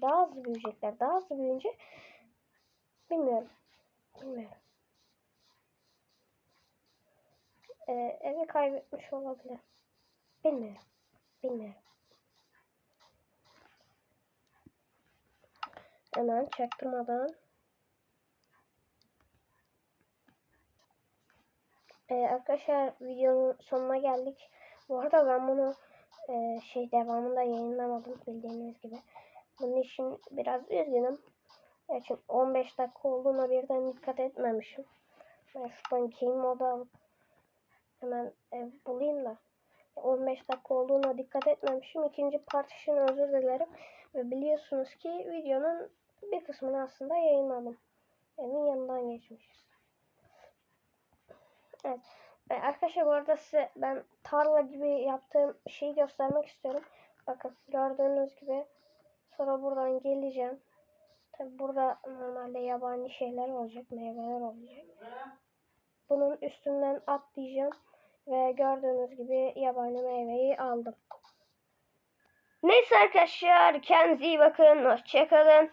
Daha hızlı büyüyecekler. Daha hızlı büyüyünce bilmiyorum. Bilmiyorum. Ee, evi kaybetmiş olabilir. Bilmiyorum. Bilmiyorum. Hemen çaktırmadan. Ee, arkadaşlar videonun sonuna geldik. Bu arada ben bunu e, şey devamında yayınlamadım bildiğiniz gibi. Bunun için biraz üzgünüm. Çünkü 15 dakika olduğuna birden dikkat etmemişim. Ben şuradan game modu alıp hemen ev bulayım da. 15 dakika olduğuna dikkat etmemişim. İkinci part için özür dilerim. Ve biliyorsunuz ki videonun bir kısmını aslında yayınladım. Evin yanından geçmişiz. Evet. Ee, Arkadaşlar bu arada size ben tarla gibi yaptığım şeyi göstermek istiyorum. Bakın gördüğünüz gibi sonra buradan geleceğim. Tabi burada normalde yabani şeyler olacak, meyveler olacak. Bunun üstünden atlayacağım ve gördüğünüz gibi yabani meyveyi aldım. Neyse arkadaşlar kendinize iyi bakın. Hoşçakalın.